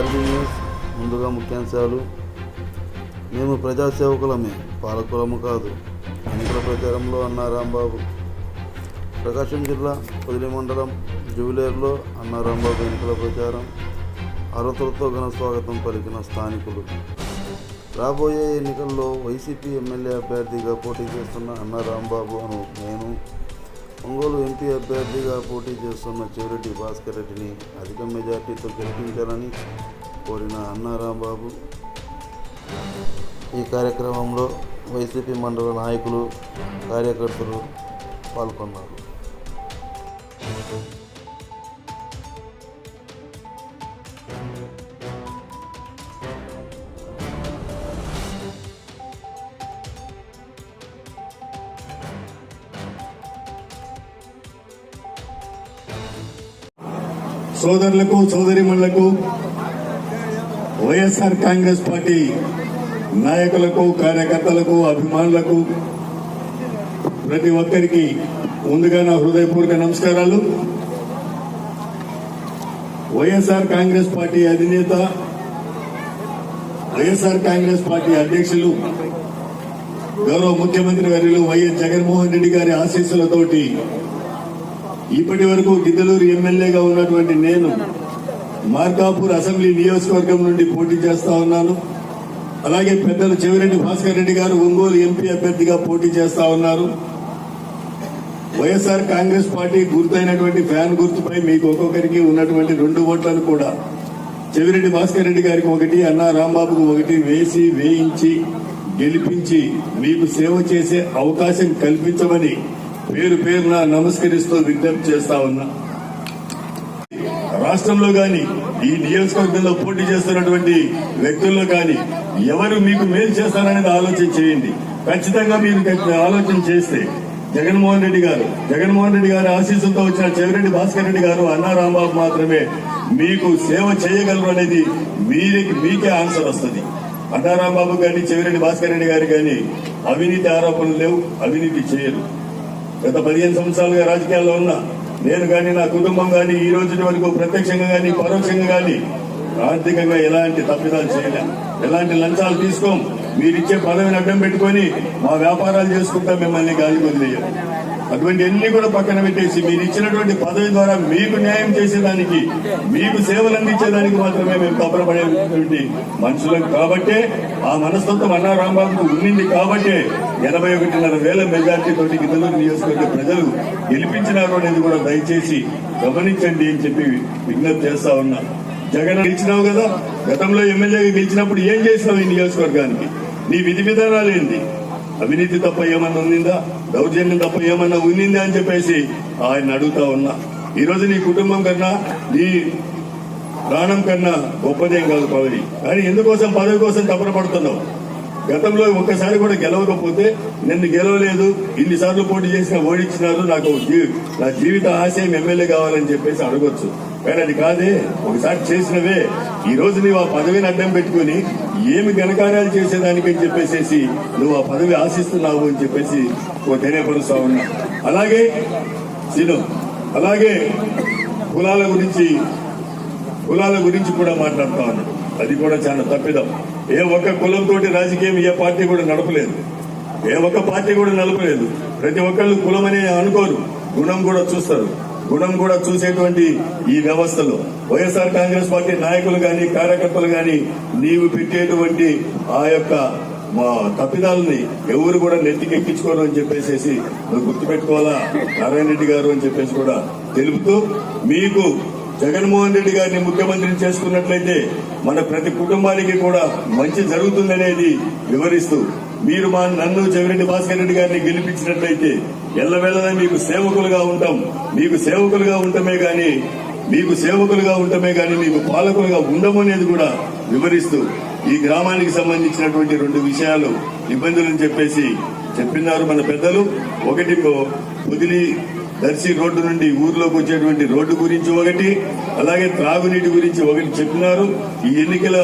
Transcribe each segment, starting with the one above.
RB news ముందుగా ముఖ్యాంశాలు. మేము ప్రజాసేవకులమే పాలకులము కాదు. ఎన్నికల ప్రచారంలో అన్న రాంబాబు. ప్రకాశం జిల్లా పొదిలి మండలం జూలేరులో అన్న రాంబాబు ఎన్నికల ప్రచారం. అర్హతలతో ఘన స్వాగతం పలికిన స్థానికులు. రాబోయే ఎన్నికల్లో వైసీపీ ఎమ్మెల్యే అభ్యర్థిగా పోటీ చేస్తున్న అన్న రాంబాబు అను నేను ఒంగోలు ఎంపీ అభ్యర్థిగా పోటీ చేస్తున్న చెవిరెడ్డి భాస్కర్ రెడ్డిని అధిక మెజార్టీతో గెలిపించాలని కోరిన అన్నారాంబాబు. ఈ కార్యక్రమంలో వైసీపీ మండల నాయకులు కార్యకర్తలు పాల్గొన్నారు. సోదరులకు సోదరిమణులకు వైఎస్ఆర్ కాంగ్రెస్ పార్టీ నాయకులకు కార్యకర్తలకు అభిమానులకు ప్రతి ఒక్కరికి ముందుగా నా హృదయపూర్వక నమస్కారాలు. వైఎస్ఆర్ కాంగ్రెస్ పార్టీ అధినేత వైఎస్ఆర్ కాంగ్రెస్ పార్టీ అధ్యక్షులు గౌరవ ముఖ్యమంత్రి వర్యులు వైఎస్ జగన్మోహన్ రెడ్డి గారి ఆశీస్సులతోటి ఇప్పటి వరకు గిద్దలూరు ఎమ్మెల్యేగా ఉన్నటువంటి నేను మార్కాపూర్ అసెంబ్లీ నియోజకవర్గం నుండి పోటీ చేస్తా ఉన్నాను. అలాగే పెద్దలు చెవిరెడ్డి భాస్కర్ రెడ్డి గారు ఒంగోలు ఎంపీ అభ్యర్థిగా పోటీ చేస్తా ఉన్నారు. వైఎస్ఆర్ కాంగ్రెస్ పార్టీ గుర్తైనటువంటి ఫ్యాన్ గుర్తుపై మీకు ఒక్కొక్కరికి ఉన్నటువంటి రెండు ఓట్లను కూడా చెవిరెడ్డి భాస్కర్ రెడ్డి గారికి ఒకటి అన్నా రాంబాబుకు ఒకటి వేసి వేయించి గెలిపించి మీకు సేవ చేసే అవకాశం కల్పించమని పేరు పేరున నమస్కరిస్తూ విజ్ఞప్తి చేస్తా ఉన్నా. రాష్ట్రంలో గాని ఈ నియోజకవర్గంలో పోటీ చేస్తున్నటువంటి వ్యక్తుల్లో కానీ ఎవరు మీకు మేలు చేస్తారనేది ఆలోచన చేయండి. ఖచ్చితంగా మీరు ఆలోచన చేస్తే జగన్మోహన్ రెడ్డి గారు జగన్మోహన్ రెడ్డి గారి ఆశీస్సులతో వచ్చిన చెవిరెడ్డి భాస్కర్ రెడ్డి గారు అన్నా రాంబాబు మాత్రమే మీకు సేవ చేయగలరు అనేది మీరికి మీకే ఆన్సర్ వస్తుంది. అన్నారాంబాబు రాంబాబు చెవిరెడ్డి భాస్కర్ రెడ్డి గారు కానీ అవినీతి ఆరోపణలు లేవు అవినీతి చేయరు. గత పదిహేను సంవత్సరాలుగా రాజకీయాల్లో ఉన్నా నేను గాని నా కుటుంబం కానీ ఈ రోజు వరకు ప్రత్యక్షంగా కానీ పరోక్షంగా కానీ ఆర్థికంగా ఎలాంటి తప్పిదాలు చేయలే. ఎలాంటి లంచాలు తీసుకోం? మీరిచ్చే పదవిని అడ్డం పెట్టుకొని మా వ్యాపారాలు చేసుకుంటా మిమ్మల్ని గాలి వదిలేయాలి. అటువంటి అన్ని కూడా పక్కన పెట్టేసి మీరు ఇచ్చినటువంటి పదవి ద్వారా మీకు న్యాయం చేసేదానికి మీకు సేవలు అందించేదానికి మాత్రమే మేము తప్పపడేటువంటి మనుషులం. కాబట్టే ఆ మనస్తత్వం అన్నా రాంబాబుకు ఉండింది కాబట్టే ఎనభై ఒకటిన్నర వేల మెజార్టీ తోటి గిద్దలూరు నియోజకవర్గ ప్రజలు గెలిపించినారు అనేది కూడా దయచేసి గమనించండి అని చెప్పి విజ్ఞప్తి చేస్తా ఉన్నా. జగన్ గెలిచినావు కదా గతంలో ఎమ్మెల్యేగా గెలిచినప్పుడు ఏం చేసినావు ఈ నియోజకవర్గానికి? నీ విధి విధానాలు ఏంటి అవినీతి తప్ప ఏమన్నా ఉందా దౌర్జన్యం తప్ప ఏమన్నా ఉన్నింది అని చెప్పేసి ఆయన అడుగుతా ఉన్నా. ఈరోజు నీ కుటుంబం కన్నా నీ ప్రాణం కన్నా గొప్పదేం కాదు పదవి కానీ ఎందుకోసం పదవి కోసం తపన పడుతున్నావు? గతంలో ఒక్కసారి కూడా గెలవకపోతే నిన్ను గెలవలేదు. ఇన్నిసార్లు పోటీ చేసిన ఓడించినారు నాకు నా జీవిత ఆశయం ఎమ్మెల్యే కావాలని చెప్పేసి అడగొచ్చు. కానీ అది కాదే ఒకసారి చేసినవే. ఈ రోజు నువ్వు ఆ పదవిని అడ్డం పెట్టుకుని ఏమి ఘనకార్యాలు చేసేదానికని చెప్పేసి నువ్వు ఆ పదవి ఆశిస్తున్నావు అని చెప్పేసి ఓ తెలియపరుస్తా ఉన్నా. అలాగే సీను అలాగే కులాల గురించి కులాల గురించి కూడా మాట్లాడుతా ఉన్నాడు అది కూడా చాలా తప్పిదం. ఏ ఒక్క కులంతో రాజకీయం ఏ పార్టీ కూడా నడపలేదు. ఏ ఒక్క పార్టీ కూడా నడపలేదు. ప్రతి ఒక్కళ్ళు కులం అనే అనుకోరు. గుణం కూడా చూస్తారు. గుణం కూడా చూసేటువంటి ఈ వ్యవస్థలో. వైఎస్ఆర్ కాంగ్రెస్ పార్టీ నాయకులు గాని కార్యకర్తలు గాని నీవు పెట్టేటువంటి ఆ యొక్క మా తప్పిదాలని ఎవరు కూడా నెత్తికెక్కించుకోరు అని చెప్పేసి నువ్వు గుర్తుపెట్టుకోవాలా? నారాయణ రెడ్డి గారు అని చెప్పేసి కూడా తెలుపుతూ మీకు జగన్మోహన్ రెడ్డి గారిని ముఖ్యమంత్రిని చేసుకున్నట్లయితే మన ప్రతి కుటుంబానికి కూడా మంచి జరుగుతుందనేది వివరిస్తూ మీరు మా నన్ను జగరెడ్డి భాస్కర్ రెడ్డి గారిని గెలిపించినట్లయితే ఎల్లవేళలా మీకు సేవకులుగా ఉంటాం. మీకు సేవకులుగా ఉండటమే గాని మీకు సేవకులుగా ఉండటమే గాని మీకు పాలకులుగా ఉండము అనేది కూడా వివరిస్తూ ఈ గ్రామానికి సంబంధించినటువంటి రెండు విషయాలు ఇబ్బందులను చెప్పేసి చెప్పినారు మన పెద్దలు. ఒకటి పొదిలి దర్శి రోడ్డు నుండి ఊర్లోకి వచ్చేటువంటి రోడ్డు గురించి ఒకటి అలాగే త్రాగునీటి గురించి ఒకటి చెప్పినారు. ఈ ఎన్నికల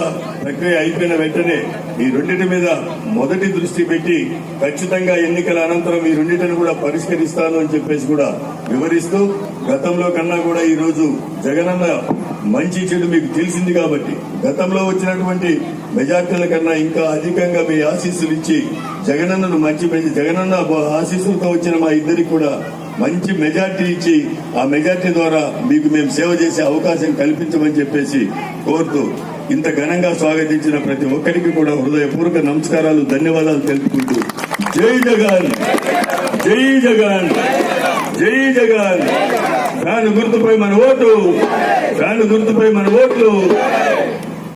ప్రక్రియ అయిపోయిన వెంటనే ఈ రెండింటి మీద మొదటి దృష్టి పెట్టి ఖచ్చితంగా ఎన్నికల అనంతరం ఈ రెండింటిని కూడా పరిష్కరిస్తాను అని చెప్పేసి కూడా వివరిస్తూ గతంలో కన్నా కూడా ఈ రోజు జగనన్న మంచి చెడు మీకు తెలిసింది కాబట్టి గతంలో వచ్చినటువంటి మెజార్టీల కన్నా ఇంకా అధికంగా మీ ఆశీస్సులు ఇచ్చి జగనన్నను మంచి జగనన్న ఆశీస్సులతో వచ్చిన మా ఇద్దరికి కూడా మంచి మెజార్టీ ఇచ్చి ఆ మెజార్టీ ద్వారా మీకు మేము సేవ చేసే అవకాశం కల్పించమని చెప్పేసి కోరుతూ ఇంత ఘనంగా స్వాగతించిన ప్రతి ఒక్కరికి కూడా హృదయపూర్వక నమస్కారాలు ధన్యవాదాలు తెలుపుకుంటూ. జై జగన్! జై జగన్! జై జగన్! ఫ్యాన్ గుర్తుపై మన ఓటు! ఫ్యాన్ గుర్తుపై మన ఓట్లు!